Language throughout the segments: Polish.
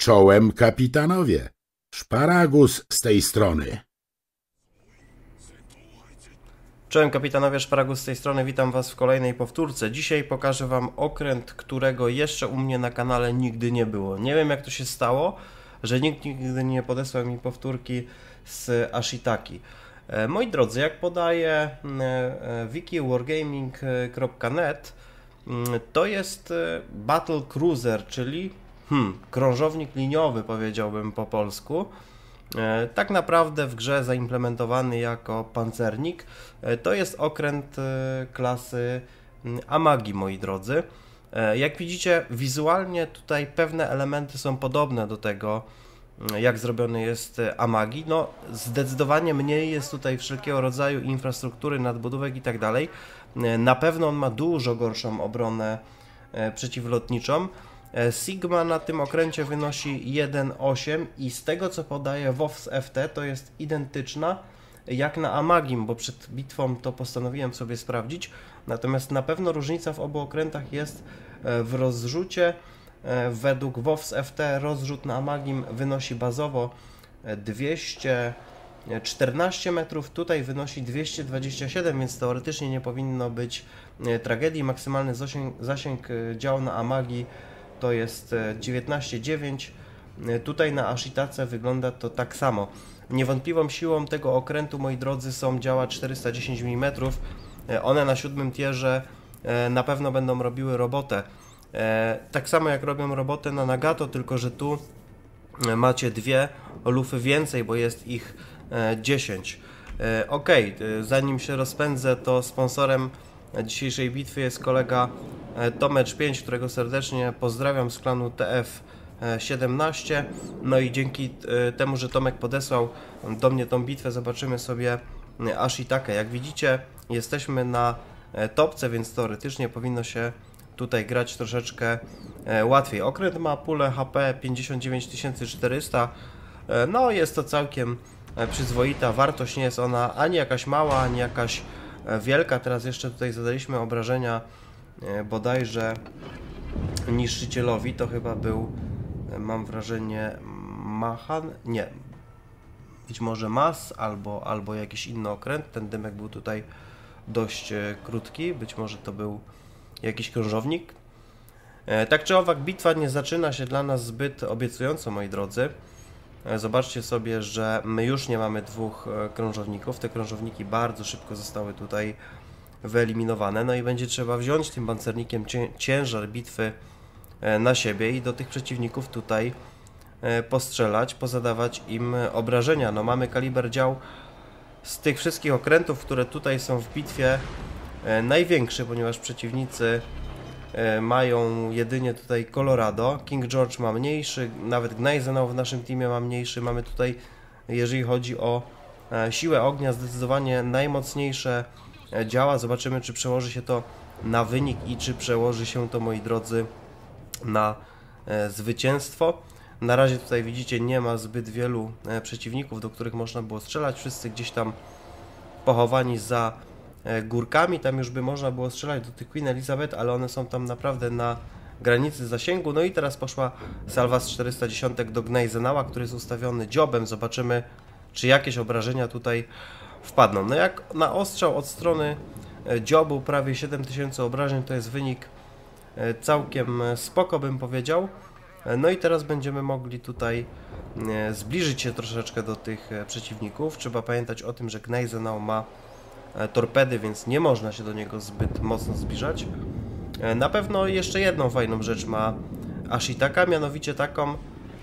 Czołem kapitanowie. Szparagus z tej strony. Czołem kapitanowie Szparagus z tej strony, witam was w kolejnej powtórce. Dzisiaj pokażę wam okręt, którego jeszcze u mnie na kanale nigdy nie było. Nie wiem jak to się stało, że nikt nigdy nie podesłał mi powtórki z Ashitaki. E, moi drodzy, jak podaje e, e, wikiwargaming.net, mm, to jest Battle Cruiser, czyli hmm, krążownik liniowy powiedziałbym po polsku. Tak naprawdę w grze zaimplementowany jako pancernik. To jest okręt klasy mm, Amagi, moi drodzy. Jak widzicie, wizualnie tutaj pewne elementy są podobne do tego, jak zrobiony jest e, Amagi. No, zdecydowanie mniej jest tutaj wszelkiego rodzaju infrastruktury, nadbudówek i tak dalej. E, na pewno on ma dużo gorszą obronę e, przeciwlotniczą. Sigma na tym okręcie wynosi 1,8 i z tego co podaje WoWs FT to jest identyczna jak na Amagim, bo przed bitwą to postanowiłem sobie sprawdzić. Natomiast na pewno różnica w obu okrętach jest w rozrzucie E, według WOWS FT rozrzut na Amagim wynosi bazowo 214 metrów, tutaj wynosi 227, więc teoretycznie nie powinno być e, tragedii. Maksymalny zasięg, zasięg e, na Amagi to jest 19,9. Tutaj na Ashitace wygląda to tak samo. Niewątpliwą siłą tego okrętu, moi drodzy, są działa 410 mm. One na siódmym tierze na pewno będą robiły robotę. E, tak samo jak robią robotę na Nagato, tylko że tu e, macie dwie lufy więcej, bo jest ich 10. E, ok, zanim się rozpędzę, to sponsorem dzisiejszej bitwy jest kolega Tomecz 5, którego serdecznie pozdrawiam z klanu TF17. No i dzięki temu, że Tomek podesłał do mnie tą bitwę, zobaczymy sobie Ashitakę. Jak widzicie, jesteśmy na topce, więc teoretycznie powinno się tutaj grać troszeczkę e, łatwiej. Okręt ma pulę HP 59400, e, no jest to całkiem e, przyzwoita, wartość nie jest ona ani jakaś mała, ani jakaś wielka. Teraz jeszcze tutaj zadaliśmy obrażenia bodajże niszczycielowi, to chyba był, mam wrażenie, Mahan, nie, być może Mas albo, albo jakiś inny okręt, ten dymek był tutaj dość krótki, być może to był jakiś krążownik. E, tak czy owak, bitwa nie zaczyna się dla nas zbyt obiecująco, moi drodzy. E, zobaczcie sobie, że my już nie mamy dwóch e, krążowników. Te krążowniki bardzo szybko zostały tutaj wyeliminowane. No i będzie trzeba wziąć tym pancernikiem ciężar bitwy na siebie i do tych przeciwników tutaj postrzelać, pozadawać im obrażenia. No mamy kaliber dział z tych wszystkich okrętów, które tutaj są w bitwie E, największy, ponieważ przeciwnicy e, mają jedynie tutaj Colorado. King George ma mniejszy, nawet Gneisenau w naszym teamie ma mniejszy. Mamy tutaj, jeżeli chodzi o e, siłę ognia, zdecydowanie najmocniejsze działa. Zobaczymy, czy przełoży się to na wynik i czy przełoży się to, moi drodzy, na zwycięstwo. Na razie tutaj widzicie, nie ma zbyt wielu przeciwników, do których można było strzelać. Wszyscy gdzieś tam pochowani za E, górkami, tam już by można było strzelać do tych Queen Elizabeth, ale one są tam naprawdę na granicy zasięgu. No i teraz poszła salwa z 410 do Gneisenała, który jest ustawiony dziobem. Zobaczymy, czy jakieś obrażenia tutaj wpadną. No jak na ostrzał od strony e, dziobu prawie 7000 obrażeń, to jest wynik e, całkiem spoko bym powiedział. No i teraz będziemy mogli tutaj zbliżyć się troszeczkę do tych przeciwników. Trzeba pamiętać o tym, że Gneisenau ma E, torpedy, więc nie można się do niego zbyt mocno zbliżać. E, na pewno jeszcze jedną fajną rzecz ma Ashitaka, mianowicie taką,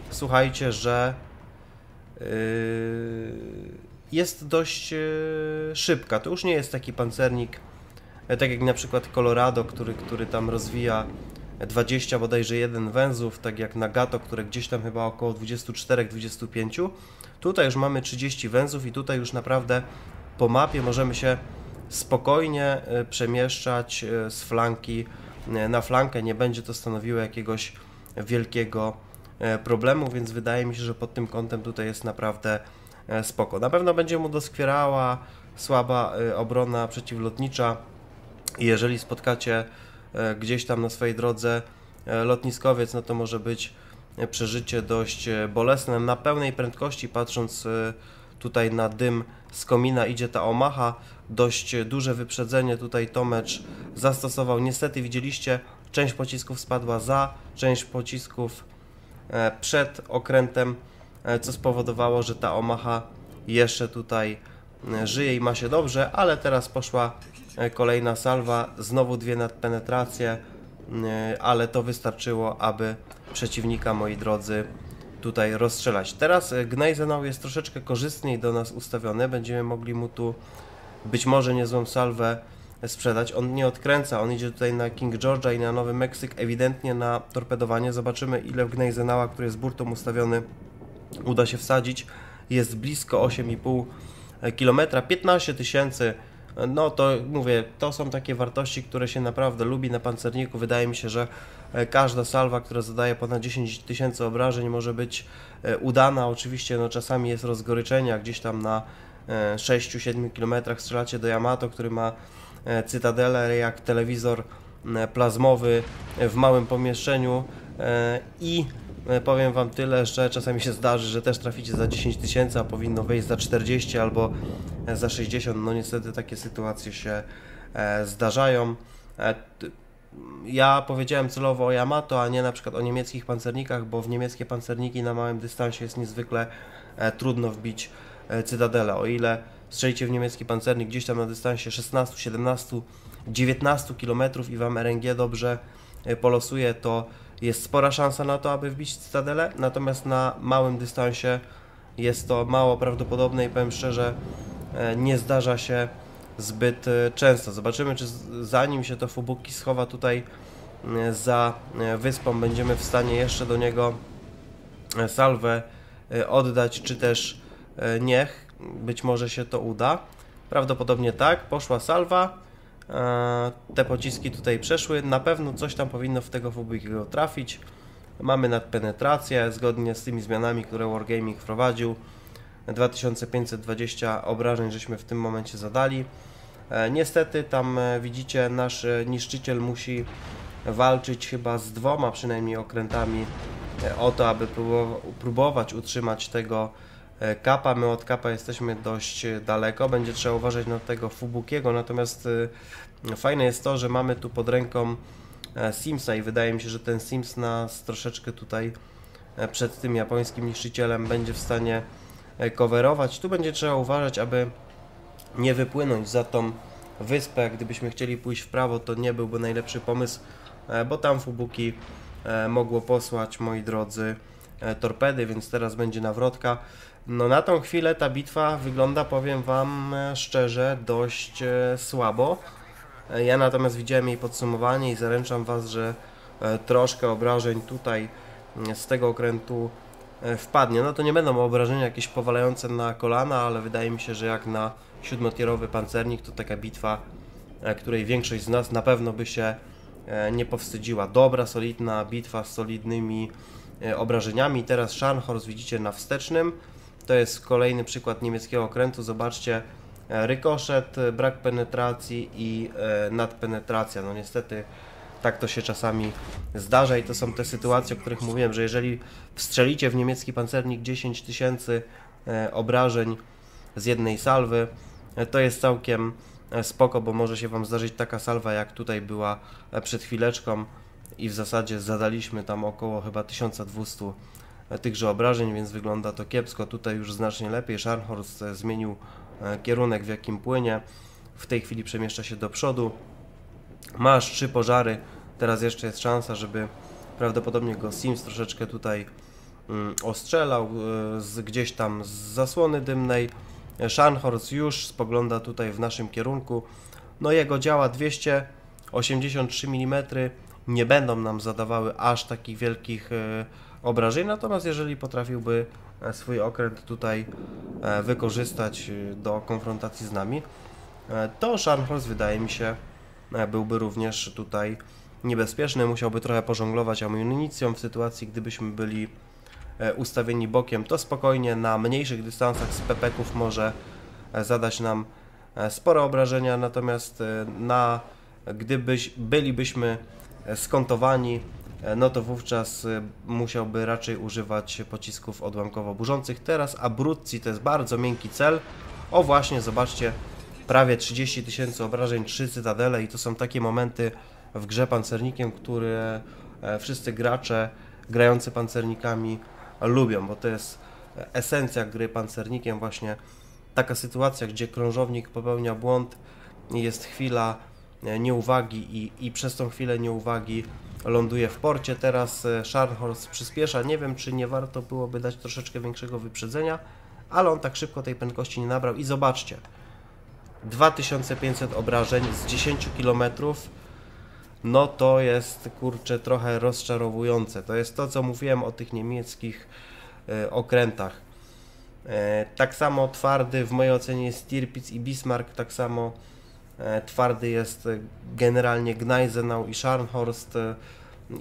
słuchajcie, że yy, jest dość szybka. To już nie jest taki pancernik, tak jak na przykład Colorado, który, który tam rozwija 20 bodajże jeden węzłów, tak jak Nagato, które gdzieś tam chyba około 24-25. Tutaj już mamy 30 węzłów i tutaj już naprawdę po mapie możemy się spokojnie e, przemieszczać e, z flanki e, na flankę, nie będzie to stanowiło jakiegoś wielkiego problemu, więc wydaje mi się, że pod tym kątem tutaj jest naprawdę spoko. Na pewno będzie mu doskwierała słaba obrona przeciwlotnicza i jeżeli spotkacie gdzieś tam na swojej drodze lotniskowiec, no to może być przeżycie dość bolesne. Na pełnej prędkości, patrząc tutaj na dym z komina, idzie ta Omaha. Dość duże wyprzedzenie tutaj Tomecz zastosował. Niestety widzieliście, część pocisków spadła za, część pocisków przed okrętem, co spowodowało, że ta Omaha jeszcze tutaj żyje i ma się dobrze, ale teraz poszła e, kolejna salwa, znowu dwie nadpenetracje, e, ale to wystarczyło, aby przeciwnika, moi drodzy, tutaj rozstrzelać. Teraz e, Gneisenau jest troszeczkę korzystniej do nas ustawiony, będziemy mogli mu tu być może niezłą salwę sprzedać. On nie odkręca, on idzie tutaj na King George'a i na Nowy Meksyk, ewidentnie na torpedowanie. Zobaczymy ile w Gneisenau'a, który jest burtą ustawiony, uda się wsadzić. Jest blisko 8,5 kilometra, 15 tysięcy, no to mówię, to są takie wartości, które się naprawdę lubi na pancerniku. Wydaje mi się, że każda salwa, która zadaje ponad 10 tysięcy obrażeń może być e, udana. Oczywiście no, czasami jest rozgoryczenie, gdzieś tam na 6-7 e, km strzelacie do Yamato, który ma cytadelę jak telewizor plazmowy w małym pomieszczeniu i E, powiem Wam tyle, że czasami się zdarzy, że też traficie za 10 tysięcy, a powinno wejść za 40 albo e, za 60. No niestety takie sytuacje się e, zdarzają. Ja powiedziałem celowo o Yamato, a nie na przykład o niemieckich pancernikach, bo w niemieckie pancerniki na małym dystansie jest niezwykle trudno wbić cytadelę. O ile strzelicie w niemiecki pancernik gdzieś tam na dystansie 16, 17, 19 km i Wam RNG dobrze polosuje, to jest spora szansa na to, aby wbić Cytadelę, natomiast na małym dystansie jest to mało prawdopodobne i powiem szczerze, e, nie zdarza się zbyt e, często. Zobaczymy, czy zanim się to Fubuki schowa tutaj e, za wyspą, będziemy w stanie jeszcze do niego salwę oddać, czy też niech. Być może się to uda. Prawdopodobnie tak. Poszła salwa. E, te pociski tutaj przeszły. Na pewno coś tam powinno w tego Fubukiego trafić. Mamy nadpenetrację zgodnie z tymi zmianami, które Wargaming wprowadził. 2520 obrażeń żeśmy w tym momencie zadali. E, niestety tam e, widzicie nasz niszczyciel musi walczyć chyba z dwoma przynajmniej okrętami o to, aby próbować utrzymać tego kapa. My od kapa jesteśmy dość daleko, będzie trzeba uważać na tego Fubukiego, natomiast Fajne jest to, że mamy tu pod ręką e, Simsa i wydaje mi się, że ten Sims nas troszeczkę tutaj e, przed tym japońskim niszczycielem będzie w stanie e, coverować. Tu będzie trzeba uważać, aby nie wypłynąć za tą wyspę. Gdybyśmy chcieli pójść w prawo, to nie byłby najlepszy pomysł, bo tam Fubuki mogło posłać, moi drodzy, torpedy, więc teraz będzie nawrotka. No na tą chwilę ta bitwa wygląda, powiem Wam szczerze, dość słabo. Ja natomiast widziałem jej podsumowanie i zaręczam Was, że e, troszkę obrażeń tutaj z tego okrętu e, wpadnie. No to nie będą obrażenia jakieś powalające na kolana, ale wydaje mi się, że jak na siódmotierowy pancernik to taka bitwa, e, której większość z nas na pewno by się nie powstydziła. Dobra, solidna bitwa z solidnymi obrażeniami. Teraz Scharnhorst widzicie na wstecznym. To jest kolejny przykład niemieckiego okrętu. Zobaczcie, E, rykoszet, e, brak penetracji i e, nadpenetracja. No niestety tak to się czasami zdarza i to są te sytuacje, o których mówiłem, że jeżeli wstrzelicie w niemiecki pancernik 10 tysięcy obrażeń z jednej salwy, to jest całkiem spoko, bo może się Wam zdarzyć taka salwa, jak tutaj była przed chwileczką i w zasadzie zadaliśmy tam około chyba 1200 tychże obrażeń, więc wygląda to kiepsko. Tutaj już znacznie lepiej. Scharnhorst zmienił E, kierunek w jakim płynie. W tej chwili przemieszcza się do przodu. Masz trzy pożary. Teraz jeszcze jest szansa, żeby prawdopodobnie go Sims troszeczkę tutaj mm, ostrzelał e, z, gdzieś tam z zasłony dymnej. Scharnhorst już spogląda tutaj w naszym kierunku. No jego działa 283 mm nie będą nam zadawały aż takich wielkich e, obrażeń, natomiast jeżeli potrafiłby E, swój okręt tutaj wykorzystać do konfrontacji z nami, to Scharnhorst wydaje mi się byłby również tutaj niebezpieczny. Musiałby trochę pożonglować amunicją w sytuacji, gdybyśmy byli ustawieni bokiem, to spokojnie na mniejszych dystansach z pepeków może zadać nam spore obrażenia, natomiast na, gdybyś bylibyśmy skontowani no to wówczas musiałby raczej używać pocisków odłamkowo-burzących. Teraz Abruzzi to jest bardzo miękki cel. O właśnie, zobaczcie, prawie 30 tysięcy obrażeń, 3 cytadele i to są takie momenty w grze pancernikiem, które wszyscy gracze grający pancernikami lubią, bo to jest esencja gry pancernikiem właśnie taka sytuacja, gdzie krążownik popełnia błąd, jest chwila e, nieuwagi i, i przez tą chwilę nieuwagi ląduje w porcie. Teraz e, Scharnhorst przyspiesza. Nie wiem, czy nie warto byłoby dać troszeczkę większego wyprzedzenia, ale on tak szybko tej prędkości nie nabrał. I zobaczcie, 2500 obrażeń z 10 km, no to jest kurczę trochę rozczarowujące. To jest to, co mówiłem o tych niemieckich y, okrętach. E, tak samo twardy w mojej ocenie jest Tirpitz i Bismarck, tak samo e, twardy jest generalnie Gneisenau i Scharnhorst e,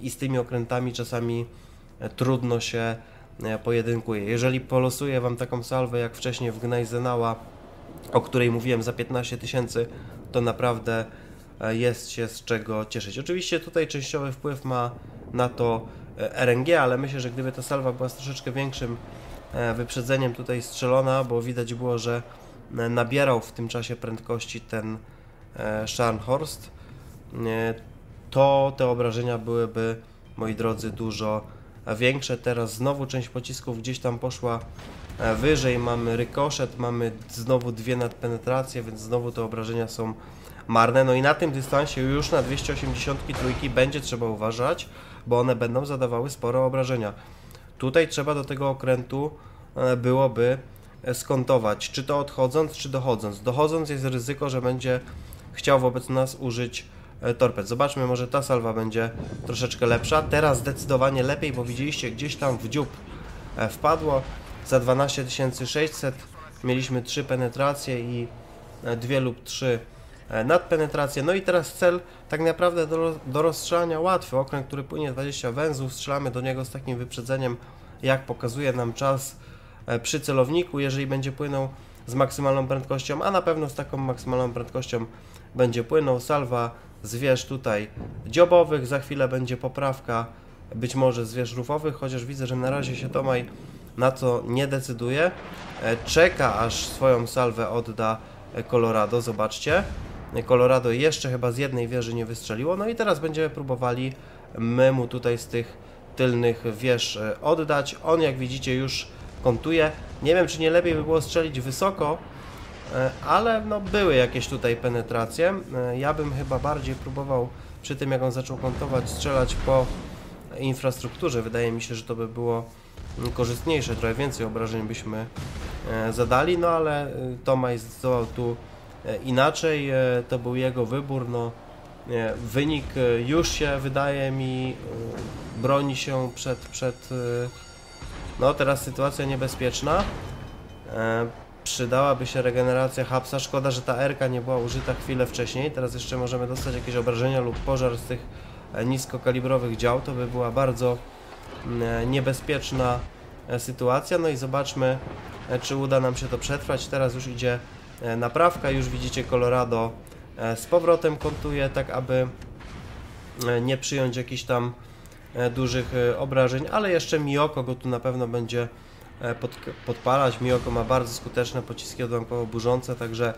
i z tymi okrętami czasami trudno się pojedynkuje. Jeżeli polosuję Wam taką salwę jak wcześniej w Gneisenaua, o której mówiłem za 15 tysięcy, to naprawdę jest się z czego cieszyć. Oczywiście tutaj częściowy wpływ ma na to RNG, ale myślę, że gdyby ta salwa była z troszeczkę większym E, wyprzedzeniem tutaj strzelona, bo widać było, że e, nabierał w tym czasie prędkości ten e, Scharnhorst, to te obrażenia byłyby, moi drodzy, dużo większe. Teraz znowu część pocisków gdzieś tam poszła wyżej, mamy rykoszet, mamy znowu dwie nadpenetracje, więc znowu te obrażenia są marne. No i na tym dystansie już na 283 będzie trzeba uważać, bo one będą zadawały spore obrażenia. Tutaj trzeba do tego okrętu e, byłoby skontować, czy to odchodząc, czy dochodząc. Dochodząc jest ryzyko, że będzie chciał wobec nas użyć e, torped. Zobaczmy, może ta salwa będzie troszeczkę lepsza. Teraz zdecydowanie lepiej, bo widzieliście gdzieś tam w dziób e, wpadło za 12600 mieliśmy 3 penetracje i 2 lub 3 nadpenetracje. No i teraz cel tak naprawdę do, do rozstrzelania łatwy. Okręt, który płynie 20 węzłów, strzelamy do niego z takim wyprzedzeniem, jak pokazuje nam czas e, przy celowniku, jeżeli będzie płynął z maksymalną prędkością, a na pewno z taką maksymalną prędkością będzie płynął. Salwa zwierz tutaj dziobowych, za chwilę będzie poprawka być może zwierz rufowych, chociaż widzę, że na razie się Tomaj na to nie decyduje. E, czeka aż swoją salwę odda Colorado, zobaczcie. Colorado jeszcze chyba z jednej wieży nie wystrzeliło. No i teraz będziemy próbowali my mu tutaj z tych tylnych wież e, oddać. On jak widzicie już kontuje. Nie wiem czy nie lepiej by było strzelić wysoko, ale no były jakieś tutaj penetracje. E, ja bym chyba bardziej próbował przy tym jak on zaczął kontować strzelać po infrastrukturze. Wydaje mi się, że to by było korzystniejsze, trochę więcej obrażeń byśmy zadali, no ale Tomaj zdecydował tu E, inaczej, e, to był jego wybór, no wynik e, już się wydaje mi broni się przed, przed no teraz sytuacja niebezpieczna przydałaby się regeneracja hapsa, szkoda, że ta erka nie była użyta chwilę wcześniej, teraz jeszcze możemy dostać jakieś obrażenia lub pożar z tych niskokalibrowych dział, to by była bardzo niebezpieczna sytuacja, no i zobaczmy, czy uda nam się to przetrwać, teraz już idzie E, naprawka. Już widzicie Colorado e, z powrotem kontuje, tak aby e, nie przyjąć jakichś tam dużych obrażeń, ale jeszcze Miyoko go tu na pewno będzie pod, podpalać. Miyoko ma bardzo skuteczne pociski odłamkowo burzące, także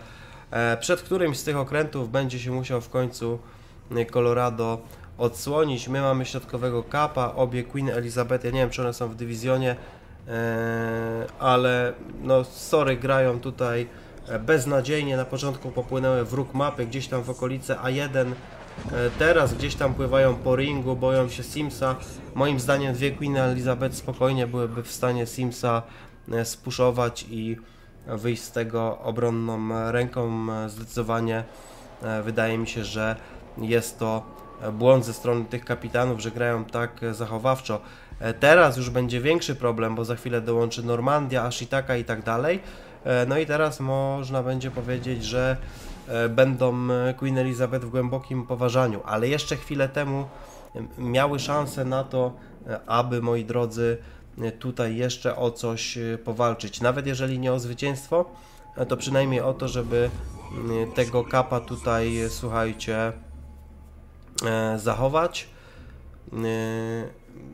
przed którymś z tych okrętów będzie się musiał w końcu Colorado odsłonić. My mamy środkowego kapa, obie Queen Elizabeth, ja nie wiem czy one są w dywizjonie, ale no sorry, grają tutaj beznadziejnie na początku popłynęły w róg mapy, gdzieś tam w okolice A1. E, teraz gdzieś tam pływają po ringu, boją się Simsa. Moim zdaniem dwie Queen Elizabeth spokojnie byłyby w stanie Simsa e, spuszować i wyjść z tego obronną ręką. E, zdecydowanie wydaje mi się, że jest to błąd ze strony tych kapitanów, że grają tak zachowawczo. Teraz już będzie większy problem, bo za chwilę dołączy Normandia, Ashitaka i tak dalej. E, no i teraz można będzie powiedzieć, że e, będą e, Queen Elizabeth w głębokim poważaniu, ale jeszcze chwilę temu miały szansę na to, aby moi drodzy tutaj jeszcze o coś powalczyć. Nawet jeżeli nie o zwycięstwo, to przynajmniej o to, żeby tego kapa tutaj, słuchajcie, zachować.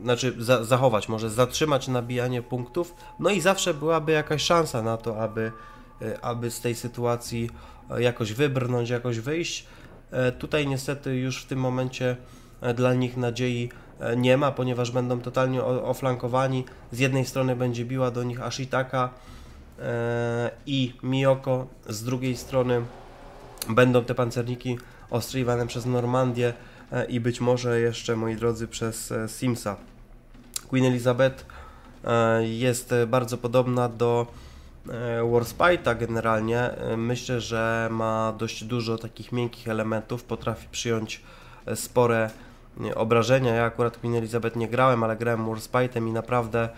znaczy za, zachować, może zatrzymać nabijanie punktów, no i zawsze byłaby jakaś szansa na to, aby, aby z tej sytuacji jakoś wybrnąć, jakoś wyjść. Tutaj niestety już w tym momencie dla nich nadziei nie ma, ponieważ będą totalnie oflankowani. Z jednej strony będzie biła do nich Ashitaka i Miyoko, z drugiej strony będą te pancerniki ostrzeliwane przez Normandię e, i być może jeszcze, moi drodzy, przez e, Simsa. Queen Elizabeth e, jest bardzo podobna do Warspite'a generalnie. Myślę, że ma dość dużo takich miękkich elementów, potrafi przyjąć spore obrażenia. Ja akurat Queen Elizabeth nie grałem, ale grałem Warspite'em i naprawdę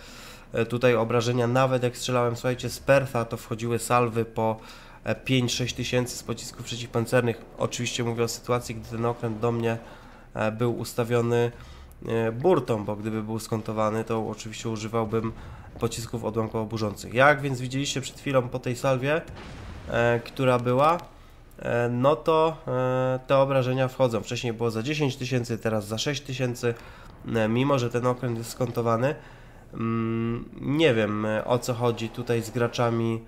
tutaj obrażenia, nawet jak strzelałem, słuchajcie, z Pertha, to wchodziły salwy po 5-6 tysięcy z pocisków przeciwpancernych. Oczywiście mówię o sytuacji, gdy ten okręt do mnie e, był ustawiony e, burtą, bo gdyby był skontowany, to oczywiście używałbym pocisków odłamkowo burzących. Jak więc widzieliście przed chwilą po tej salwie, e, która była, no to te obrażenia wchodzą. Wcześniej było za 10 tysięcy, teraz za 6 tysięcy, mimo że ten okręt jest skontowany. Mm, nie wiem o co chodzi tutaj z graczami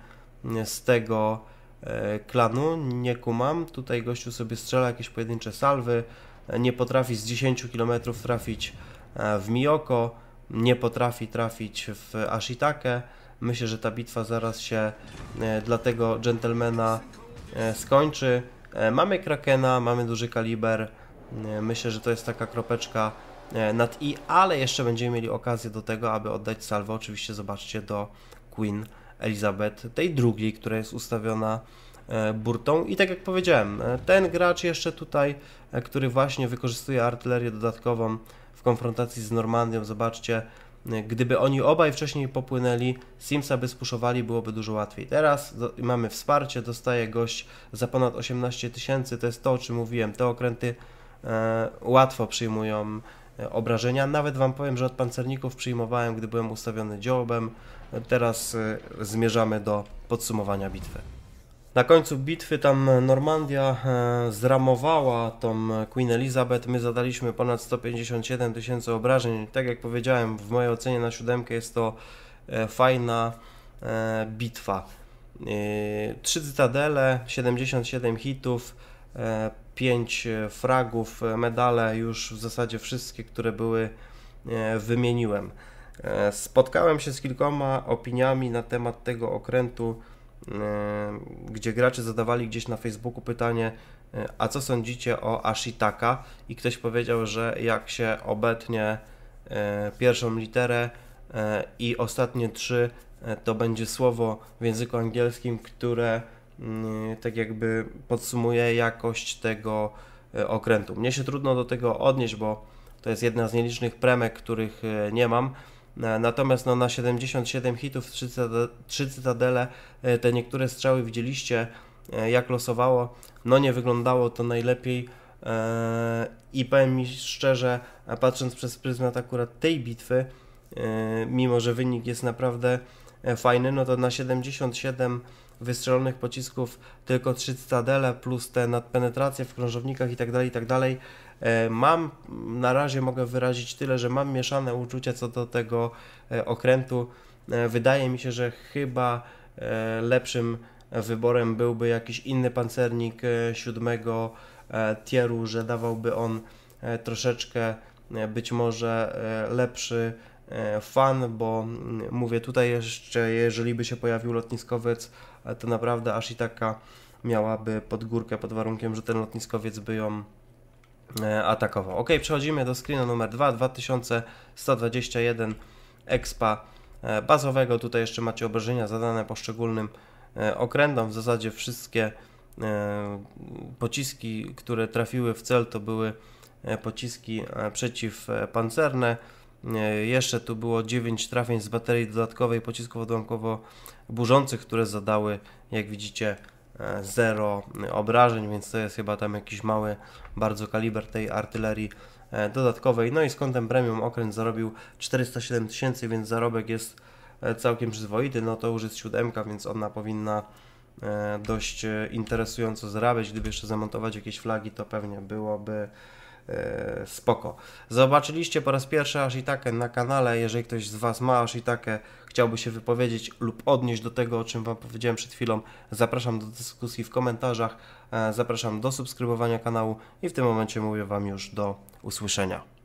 z tego E, klanu, nie kumam. Tutaj gościu sobie strzela jakieś pojedyncze salwy, e, nie potrafi z 10 km trafić e, w Miyoko, nie potrafi trafić w Ashitake. Myślę, że ta bitwa zaraz się dla tego gentlemana skończy. Mamy Krakena, mamy duży kaliber. Myślę, że to jest taka kropeczka nad i, ale jeszcze będziemy mieli okazję do tego, aby oddać salwę. Oczywiście zobaczcie do Queen Elizabeth, tej drugiej, która jest ustawiona e, burtą. I tak jak powiedziałem, e, ten gracz jeszcze tutaj, e, który właśnie wykorzystuje artylerię dodatkową konfrontacji z Normandią, zobaczcie, gdyby oni obaj wcześniej popłynęli, Simsa by spuszowali, byłoby dużo łatwiej. Teraz do, mamy wsparcie, dostaje gość za ponad 18 tysięcy, to jest to, o czym mówiłem, te okręty e, łatwo przyjmują obrażenia. Nawet Wam powiem, że od pancerników przyjmowałem, gdy byłem ustawiony dziołbem, Teraz y, zmierzamy do podsumowania bitwy. Na końcu bitwy tam Normandia e, zramowała tą Queen Elizabeth. My zadaliśmy ponad 157 tysięcy obrażeń. Tak jak powiedziałem, w mojej ocenie na siódemkę jest to e, fajna e, bitwa. Trzy cytadele, 77 hitów, 5 fragów, medale już w zasadzie wszystkie, które były wymieniłem. Spotkałem się z kilkoma opiniami na temat tego okrętu, gdzie gracze zadawali gdzieś na Facebooku pytanie, e, a co sądzicie o Ashitaka? I ktoś powiedział, że jak się obetnie pierwszą literę i ostatnie trzy, to będzie słowo w języku angielskim, które mm, tak jakby podsumuje jakość tego okrętu. Mnie się trudno do tego odnieść, bo to jest jedna z nielicznych premek, których nie mam. E, natomiast no, na 77 hitów, 3, cytadele, 3 cytadele, te niektóre strzały widzieliście, e, jak losowało. No nie wyglądało to najlepiej. E, I powiem mi szczerze, patrząc przez pryzmat akurat tej bitwy, mimo że wynik jest naprawdę fajny, no to na 77 wystrzelonych pocisków tylko 3 cytadele plus te nadpenetracje w krążownikach i tak E, mam, na razie mogę wyrazić tyle, że mam mieszane uczucia co do tego e, okrętu. E, wydaje mi się, że chyba lepszym wyborem byłby jakiś inny pancernik siódmego tieru, że dawałby on troszeczkę być może lepszy fan, bo mm, mówię tutaj jeszcze, jeżeli by się pojawił lotniskowiec, to naprawdę aż i taka miałaby pod górkę pod warunkiem, że ten lotniskowiec by ją atakował. Ok, przechodzimy do screena numer 2, 2121 expa e, bazowego. Tutaj jeszcze macie obrażenia zadane poszczególnym e, okrętom. W zasadzie wszystkie pociski, które trafiły w cel, to były pociski przeciwpancerne. Jeszcze tu było 9 trafień z baterii dodatkowej pocisków odłamkowo burzących, które zadały, jak widzicie, zero obrażeń, więc to jest chyba tam jakiś mały bardzo kaliber tej artylerii e, dodatkowej. No i z kątem premium okręt zarobił 407 tysięcy, więc zarobek jest e, całkiem przyzwoity. No to już jest siódemka, więc ona powinna e, dość interesująco zarabiać. Gdyby jeszcze zamontować jakieś flagi, to pewnie byłoby spoko. Zobaczyliście po raz pierwszy Ashitakę na kanale, jeżeli ktoś z Was ma Ashitakę, chciałby się wypowiedzieć lub odnieść do tego, o czym Wam powiedziałem przed chwilą, zapraszam do dyskusji w komentarzach, e, zapraszam do subskrybowania kanału i w tym momencie mówię Wam już do usłyszenia.